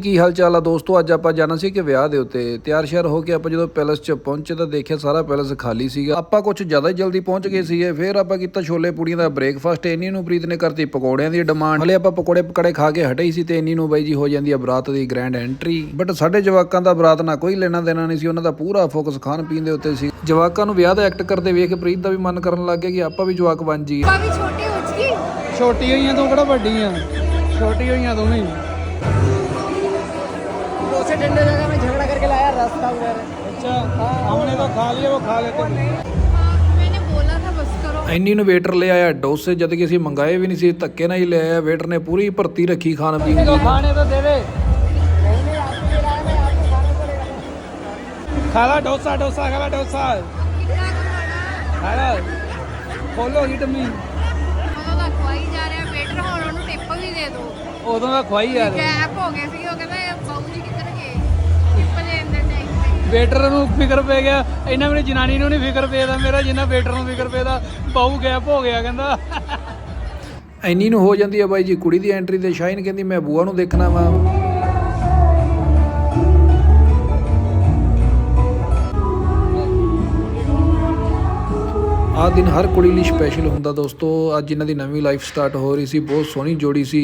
ਕੀ ਹਾਲ ਚਾਲ ਆ ਦੋਸਤੋ? ਅੱਜ ਆਪਾਂ ਜਾਣਾ ਸੀ ਕਿ ਵਿਆਹ ਦੇ ਉੱਤੇ। ਤਿਆਰ ਸ਼ਿਆਰ ਹੋ ਕੇ ਆਪਾਂ ਜਦੋਂ ਪੈਲਸ 'ਚ ਪਹੁੰਚੇ ਤਾਂ ਦੇਖਿਆ ਸਾਰਾ ਪੈਲਸ ਖਾਲੀ ਸੀਗਾ। ਆਪਾਂ ਕੁਝ ਜ਼ਿਆਦਾ ਹੀ ਜਲਦੀ ਪਹੁੰਚ ਗਏ ਸੀਗੇ। ਫਿਰ ਆਪਾਂ ਕੀਤਾ ਛੋਲੇ ਪੂੜੀਆਂ ਦਾ ਬ੍ਰੇਕਫਾਸਟ। ਇੰਨੀ ਨੂੰ ਪ੍ਰੀਤ ਨੇ ਕਰਤੀ ਪਕੌੜਿਆਂ ਦੀ ਡਿਮਾਂਡ। ਹਲੇ ਆਪਾਂ ਪਕੌੜੇ ਪਕੜੇ ਖਾ ਕੇ ਹਟੇ ਸੀ ਤੇ ਇੰਨੀ ਨੂੰ ਬਾਈ ਜੀ ਹੋ ਜਾਂਦੀ ਆ ਬਰਾਤ ਦੀ ਗ੍ਰੈਂਡ ਐਂਟਰੀ ਬਟ ਸਾਡੇ ਜਵਾਕਾਂ ਦਾ ਬਰਾਤ ਨਾਲ ਕੋਈ ਲੈਣਾ ਦੇਣਾ ਨਹੀਂ ਸੀ। ਉਹਨਾਂ ਦਾ ਪੂਰਾ ਫੋਕਸ ਖਾਣ ਪੀਣ ਦੇ ਉੱਤੇ ਸੀ। ਜਵਾਕਾਂ ਨੂੰ ਵਿਆਹ ਦਾ ਐਕਟ ਕਰਦੇ ਵੇਖ ਪ੍ਰੀਤ ਦਾ ਵੀ ਮਨ ਕਰਨ ਲੱਗ ਗਿਆ ਕਿ ਆਪਾਂ ਵੀ ਜਵਾਕ ਬਣ ਜਾਈਏ। ਆਪਾਂ ਵੀ ਛੋਟੀ ਹੋ ਚੁੱਕੀ ਛੋਟੀ ਹੋਈਆਂ ਤੂੰ ਕਿਹੜਾ ਵੱਡੀ ਆ? ਛੋਟੀ ਹੋਈਆਂ ਤੂੰ ਵੀ उसे ठंडे जगह में झगड़ा करके लाया रास्ता उधर अच्छा हमने तो खा लिया वो खा लेते ਇੰਨੀ ਨੂੰ ਵੇਟਰ ਲੈ ਆਇਆ ਡੋਸੇ ਜਦ ਕਿ ਅਸੀਂ ਮੰਗਾਏ ਵੀ ਨਹੀਂ ਸੀ ਧੱਕੇ ਨਾਲ ਹੀ ਲੈ ਆਇਆ ਵੇਟਰ ਨੇ ਪੂਰੀ ਭਰਤੀ ਰੱਖੀ ਖਾਣ ਪੀਣ ਦੀ। ਖਾਣੇ ਤਾਂ ਦੇਵੇ ਖਾਲਾ ਡੋਸਾ ਡੋਸਾ ਖਾਲਾ ਡੋਸਾ। ਖਾਲਾ ਖੋਲੋ ਹੀਟ ਮੀ ਉਦੋਂ ਦਾ ਖਵਾਈ ਜਾ ਰਿਹਾ ਵੇਟਰ ਹੁਣ ਉਹਨੂੰ ਟਿਪ ਵੀ ਦੇ ਦਿਓ ਉਦੋਂ ਦਾ ਖਵਾਈ ਜਾ ਰਿਹਾ। ਗੈਪ ਹੋ ਗਿਆ ਸੀ ਉਹ ਕਹਿੰਦਾ ਵੇਟਰ ਨੂੰ ਫਿਕਰ ਪੈ ਗਿਆ। ਇਹਨਾਂ ਮੇਰੀ ਜਨਾਨੀ ਨੂੰ ਨਹੀਂ ਫਿਕਰ ਪੈਦਾ ਮੇਰਾ ਜਿੰਨਾ ਵੇਟਰ ਨੂੰ ਫਿਕਰ ਪੈਦਾ ਬਾਹੂ ਗੈਪ ਹੋ ਗਿਆ ਕਹਿੰਦਾ। ਇੰਨੀ ਨੂੰ ਹੋ ਜਾਂਦੀ ਆ ਬਾਈ ਜੀ, ਕੁੜੀ ਦੀ ਐਂਟਰੀ ਤੇ ਸ਼ਾਈਨ ਕਹਿੰਦੀ, ਮੈਂ ਬੂਆ ਨੂੰ ਦੇਖਣਾ ਵਾ। ਆਹ ਦਿਨ ਹਰ ਕੁੜੀ ਲਈ ਸਪੈਸ਼ਲ ਹੁੰਦਾ ਦੋਸਤੋ। ਅੱਜ ਇਹਨਾਂ ਦੀ ਨਵੀਂ ਲਾਈਫ ਸਟਾਰਟ ਹੋ ਰਹੀ ਸੀ, ਬਹੁਤ ਸੋਹਣੀ ਜੋੜੀ ਸੀ।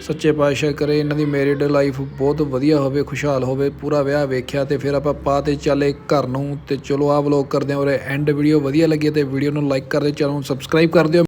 ਸੱਚੇ ਪਾਤਸ਼ਾਹ ਕਰੇ, ਇਹਨਾਂ ਦੀ ਮੈਰਿਡ ਲਾਈਫ ਬਹੁਤ ਵਧੀਆ ਹੋਵੇ, ਖੁਸ਼ਹਾਲ ਹੋਵੇ, ਪੂਰਾ ਵਿਆਹ ਵੇਖਿਆ ਤੇ ਫਿਰ ਆਪਾਂ ਪਾ ਤੇ ਚੱਲੇ ਘਰ ਨੂੰ। ਤੇ ਚਲੋ ਆਹ ਵਲੌਗ ਕਰਦੇ ਹਾਂ ਔਰ ਐਂਡ ਵੀਡੀਓ ਵਧੀਆ ਲੱਗੀ ਤੇ ਵੀਡੀਓ ਨੂੰ ਲਾਈਕ ਕਰ ਦਿਓ ਚੈਨਲ ਨੂੰ ਸਬਸਕ੍ਰਾਈਬ ਕਰ ਦਿਓ।